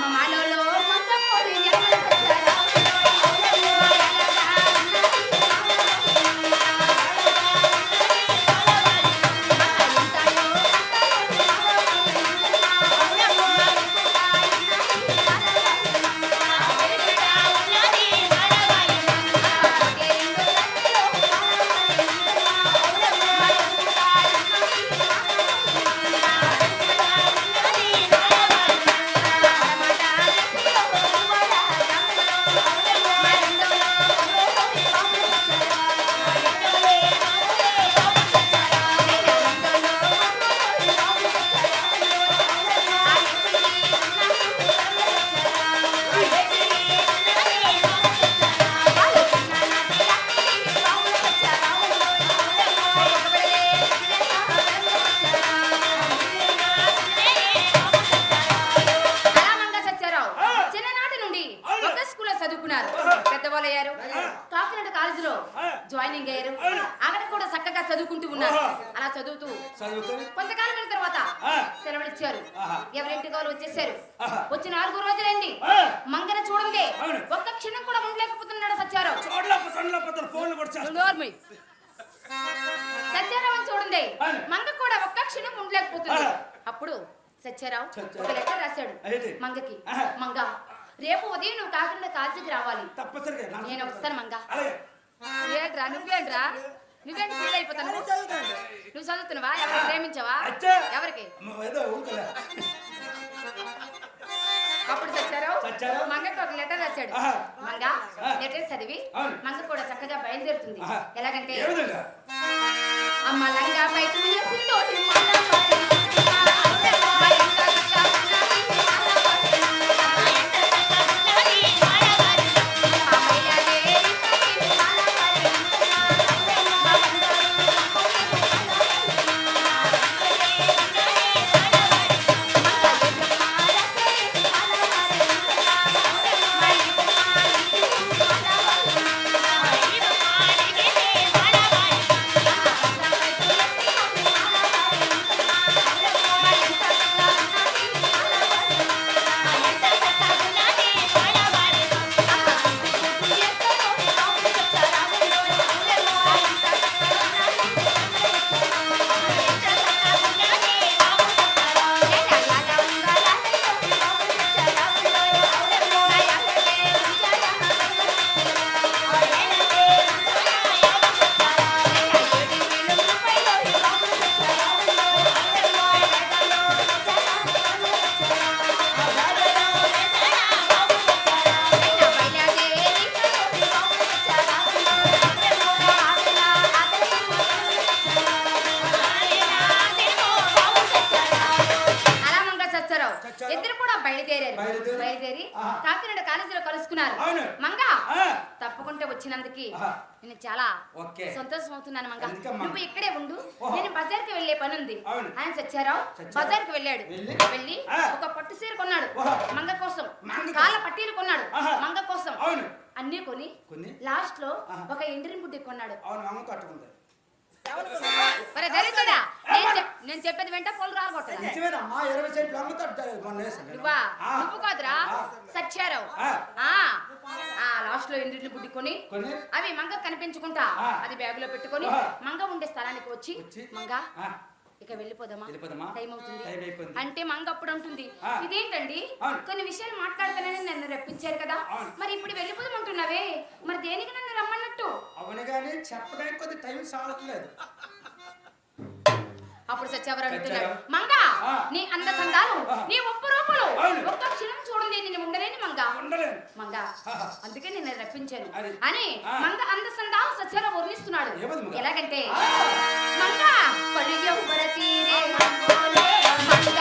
Mà 溜 joining అయ్యారు అక్కడ కూడా చక్కగా చదువుకుంటూ ఉన్నారు అలా చదువుతూ కొంతకాలం అయిన తర్వాత. సెలవులు ఇచ్చారు. ఎవరింటి వాళ్ళు వచ్చేసారు. వచ్చి నాలుగు రోజులైంది. మంగన చూడండి. ఒక్క క్షణం కూడా ఉండలేకపోతున్నాడు నోర్మి. సత్యారావు చూడండి. మంగ కూడా ఒక్క క్షణం ఉండలేకపోతుంది. అప్పుడు సత్యారావు. ఒక లెటర్ రాశాడు? మంగకి. మంగ రేపు ఉదయం నువ్వు కాకినాడ కాలేజీకి రావాలి నేను వస్తాను మంగ ఏంట్రా నువ్వేంట్రా నువ్వేంటి ఫీల్ అయిపోతాను నువ్వు చదువుతున్నావా ఎవరు ప్రేమించావా. ఎవరికి. అప్పుడు సత్యారావు. మంగకి ఒక లెటర్ రాశాడు. మంగ. లెటర్ చదివి. మంగ కూడా చక్కగా బయలుదేరుతుంది. ఎలాగంటే అమ్మ లంగా బయట తప్పకుండా వచ్చినందుకు. నేను చాలా. సంతోషం అవుతున్నాను మంగ? నువ్వు ఇక్కడే ఉండు. నేను బజార్కి వెళ్ళే పని ఉంది. ఆయన చచ్చారావు చచ్చారావు. బజార్కి వెళ్ళాడు. వెళ్ళి? ఒక పట్టు చీర కొన్నాడు. మంగ కోసం. కాళ్ళ పట్టీలు కొన్నాడు. మంగ కోసం. అన్నీ కొని లాస్ట్లో. ఒక ఎండ్రిన్ బుడ్డి కొన్నాడు. నేను చెప్- నేను చెప్పేది వెంట పొలు నేను. నువ్వా కాదురా. ఆ. లాస్ట్లో ఎండ్రిని బుడ్డి కొని కొని అవి మంగ కనిపించుకుంటా. అది బ్యాగ్లో పెట్టుకొని. మంగ ఉండే స్థలానికి వచ్చి మంగ ఇక వెళ్ళిపోదామా? టైం అవుతుంది. అంటే మంగ అప్పుడు అంటుంది ఆ. ఇదేంటండి. కొన్ని విషయాలు మాట్లాడతానని నన్ను రప్పించారు కదా. మరి ఇప్పుడు వెళ్ళిపోదామంటున్నావే మరి దేనికి నన్ను రమ్మన్నట్టు అవును కానీ చెప్పడానికి కొద్ది టైం సాలట్లేదు అప్పుడు సత్యవరం అంటున్నాడు. మంగ. నీ అంద చందాలు. నీ ఒప్పు రూపులు. ఒక్క క్షణం చూడండి నేను ఉండలేని మంగ మంగ. అందుకే నేను రప్పించాను. అని. మంగ అంద సందాలు సత్యవరం వర్ణిస్తున్నాడు? ఎలాగంటే. మంగ తీరే మంగోలే మంగ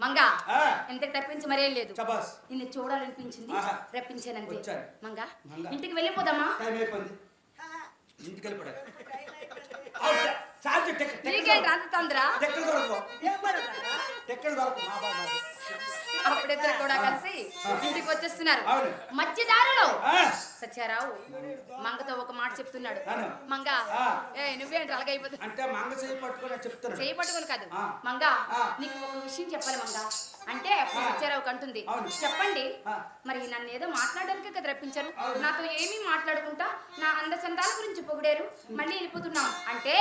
మంగా ఎంత తప్పించి మరేం లేదు. నిన్ను చూడాలనిపించింది రప్పించానండి మంగా ఇంటికి వెళ్ళిపోదామా? ఇంటికి వెళ్ళిపోదా తొందర? ఎక్కడ దొరకు అప్పుడిద్దరు కూడా కలిసి. ఇంటికి వచ్చేస్తున్నారు అవును. మధ్య దారిలో ఆ, సత్యారావు మంగతో ఒక మాట చెప్తున్నాడు. మంగ. ఏ నువ్వేంటి అలాగైపోతుంది అంటే మంగ చేయి పట్టుకొని చెప్తాను చేయి పట్టుకొని కాదు. మంగ. నీకు ఒక విషయం చెప్పాలి మంగ అంటే. సత్యారావు కంటుంది. చెప్పండి. మరి నన్ను ఏదో మాట్లాడడానికే కదా రప్పించారు. నాతో ఏమీ మాట్లాడుకుంటా నా అందచందాల గురించి పొగిడారు మళ్ళీ వెళ్ళిపోతున్నాం అంటే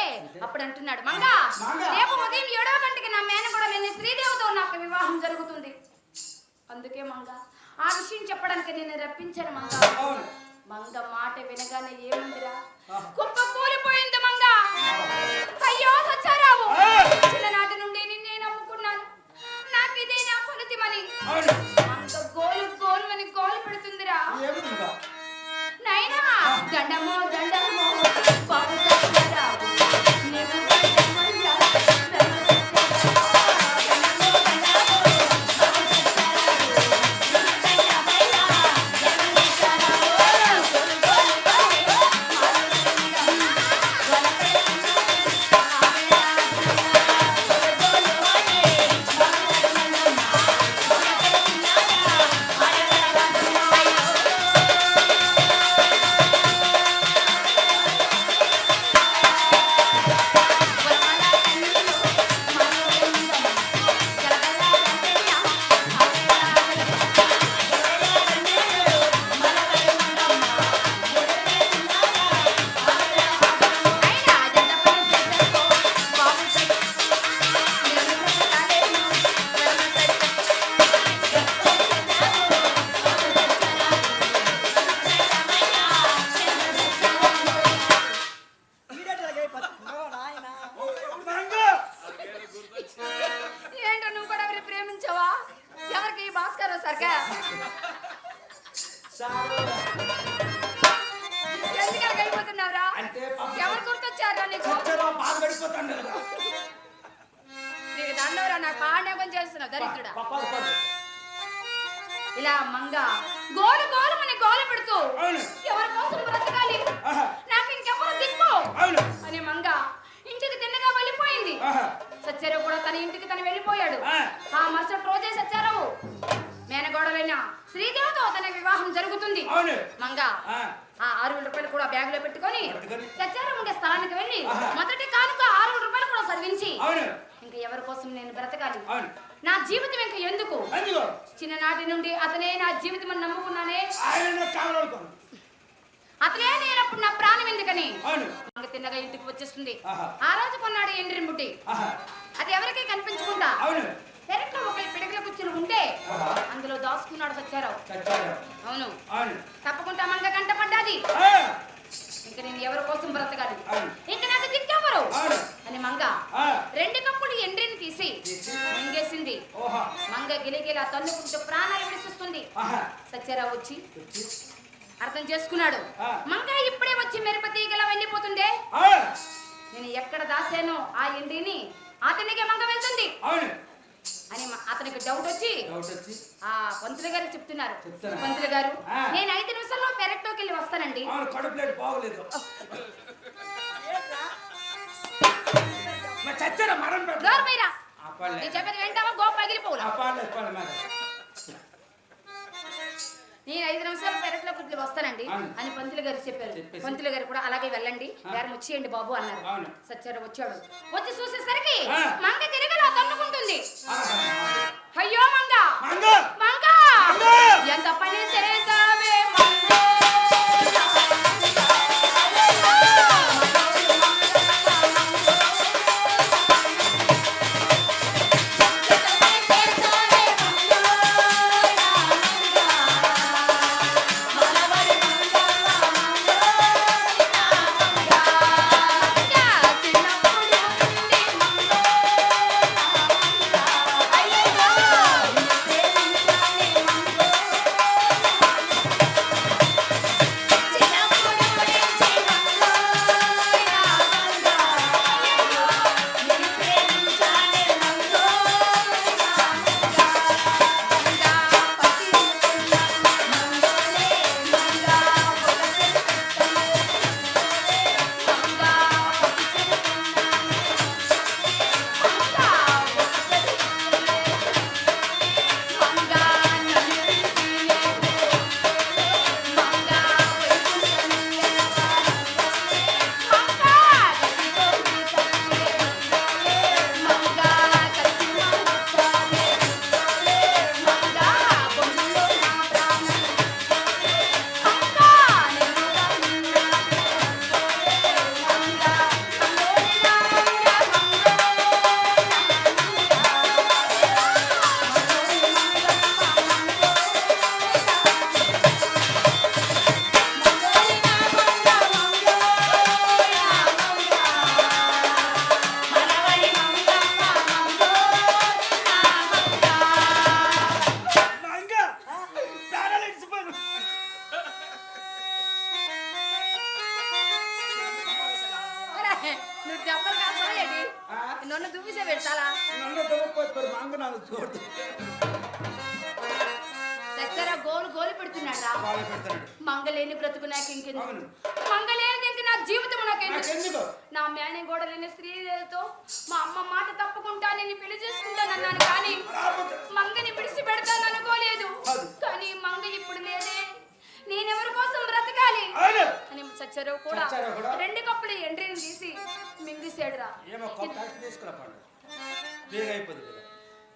అప్పుడు అంటున్నాడు మంగ మంగ. రేపు ఉదయం ఏడవ గంటకి నా మేన కూడా నేను శ్రీదేవితో నాకు వివాహం జరుగుతుంది అందుకే మంగ ఆ విషయం చెప్పడానికి నేను రప్పించాను మంగ. మంగ మాట వినగానే ఏముందిరా. కుప్ప కూలిపోయింది మంగ. అయ్యో సచ్చారావు. అంటే ఎవరు గుర్తొచ్చారా నీకు? బాధ పడిపోతాను కదా నీకు దండవరా నాకు పాండవం చేస్తున్నావు దరిద్రుడా. పప్పాలు పడు ఇలా మంగ గోలు గోలు అని గోలు పెడుతూ ఎవరి కోసం బ్రతకాలి? నాకు ఇంకెవరు దిక్కు అని మంగ ఇంటికి తిన్నగా వెళ్ళిపోయింది. సత్యారావు కూడా తన ఇంటికి తను వెళ్ళిపోయాడు. ఆ. మరుసటి రోజే సత్యారావు మేనగోడలైన శ్రీదేవితో తన వివాహం జరుగుతుంది. మంగ. ఆ, ఆరు వేల రూపాయలు కూడా బ్యాగ్లో పెట్టుకొని. సత్యారావు ఉండే స్థలానికి వెళ్ళి. మొదటి కానుక ఆరు వేల రూపాయలు కూడా చదివించి ఇంకా ఎవరి కోసం నేను బ్రతకాలి? నా జీవితం ఇంకా ఎందుకు? చిన్ననాటి నుండి అతనే నా జీవితం అని నమ్ముకున్నానే. అతనే నేనప్పుడు నా ప్రాణం ఎందుకని? తిన్నగా ఇంటికి వచ్చేస్తుంది. ఆ రోజు కొన్నాడు ఎండ్రిని ఆహా. అది ఎవరికి కనిపించకుండా అవును. పెరట్లో ఒక పిడకల కూర్చుని ఉంటే. అందులో దాచుకున్నాడు సచ్చారావు అవును. తప్పకుండా మంగ కంట పడ్డాది. ఇంకా నేను ఎవరి కోసం బ్రతకాలి. ఇంకా నాకు దిక్కెవరు అని మంగ రెండు కప్పులు ఎండ్రిని తీసి. మింగేసింది. మంగ గిలిగిలా తన్నుకుంటూ ప్రాణాలు విడిసిస్తుంది సత్యారావు వచ్చి. అర్థం చేసుకున్నాడు. మంగ ఇప్పుడే వచ్చి మెరుపతీగలా వెళ్ళిపోతుందే ఆ, నేను ఎక్కడ దాశానో ఆ ఎండిని అతనికి మంగ వెళ్తుంది. అని అతనికి డౌట్ వచ్చి ఆ పంతులు గారు చెప్తున్నారు? పంతులు గారు. నేను ఐదు నిమిషాల్లో పెరట్లోకి వెళ్ళి వస్తానండి బాగోలేదు చెప్పేది వెంటావా? గోప నేను ఐదు నిమిషాలు పెరట్లోకి వెళ్ళి వస్తానండి. అని పంతులు గారు చెప్పారు. పంతులు గారు కూడా అలాగే వెళ్ళండి. గారు వచ్చేయండి బాబు అన్నారు. సచ్చారు వచ్చాడు వచ్చి చూసేసరికి. మంగ తిరగలా తన్నుకుంటుంది. అయ్యో మంగ నన్ను దువ్విసే పెడతాలా నన్ను దొరకపోతే నాకు చూడదు సత్యారా గోలు గోలు పెడుతున్నాడా. మంగలేని బ్రతుకు నాకు ఇంకెందుకు? అవును. మంగలేనిది ఇంక నా జీవితం నాకెందుకు నాకెందుకు? నా మేనే గోడ లేని స్త్రీలతో మా అమ్మ మాట తప్పుకుంటా నేను పెళ్ళి చేసుకుంటానన్నాను కానీ మంగని విడిచి పెడతాను అనుకోలేదు. అవును. కానీ మంగ ఇప్పుడు లేదే. నేనెవరి కోసం బ్రతకాలి? అని సచ్చారావు కూడా సత్యారావు? రెండు కప్పులు ఎండ్రీని తీసి మింగిసాడురా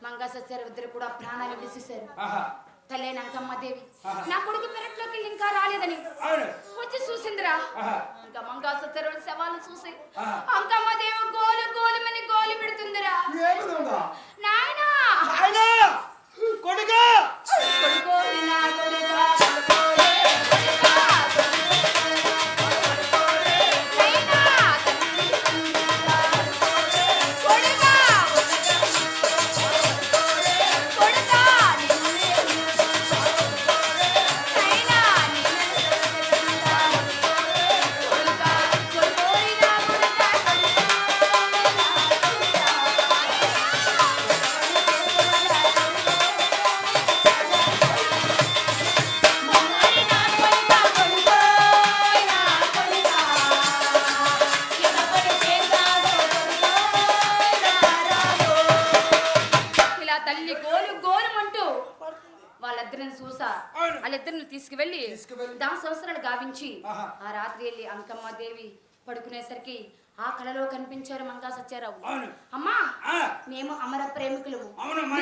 మంగా సచ్చారావు ఇద్దరు కూడా ప్రాణాలు విడిచేశారు ఆహా. తల్లే నంకమ్మ దేవి. నా కొడుకు పెరట్లోకి ఇంకా రాలేదని వచ్చి చూసిందిరా. ఇంకా మంగా సత్యారావు శవాలు చూసి. అంకమ్మ దేవి గోలు గోలుమని గోలు పెడుతుందిరా. ఏమిది ఉందా నాయనా! కొడుకా! కొడుకోరి నా కొడుకా, వాళ్ళిద్దరిని చూసా. వాళ్ళిద్దరిని తీసుకువెళ్ళి. దాని సంవత్సరాలు గావించి. ఆ రాత్రి వెళ్ళి అంకమ్మ దేవి పడుకునేసరికి ఆ కళలో కనిపించారు మంగా సత్యారావు అమ్మా మేము అమర.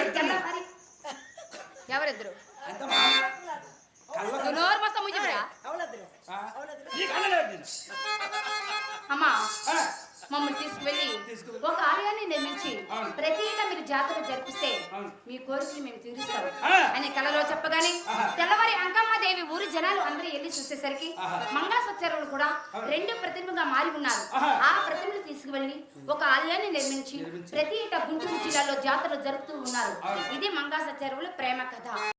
తెల్లవారి- ఎవరిద్దరు జాతర జరిపిస్తే. మీ కోరికలు మేము తీరుస్తాం. అని కలలో చెప్పగానే. తెల్లవారి అంకమ్మ దేవి ఊరి జనాలు అందరూ వెళ్ళి చూసేసరికి ఆహా. మంగా సత్యారులు కూడా. రెండు ప్రతిమగా మారి ఉన్నారు. ఆ ప్రతిమలు తీసుకువెళ్ళి ఒక ఆలయాన్ని నిర్మించి. ప్రతి ఏటా గుంటూరు జిల్లాలో జాతరలు జరుపుతూ ఉన్నారు. ఇది మంగా సత్యారువుల ప్రేమ కథ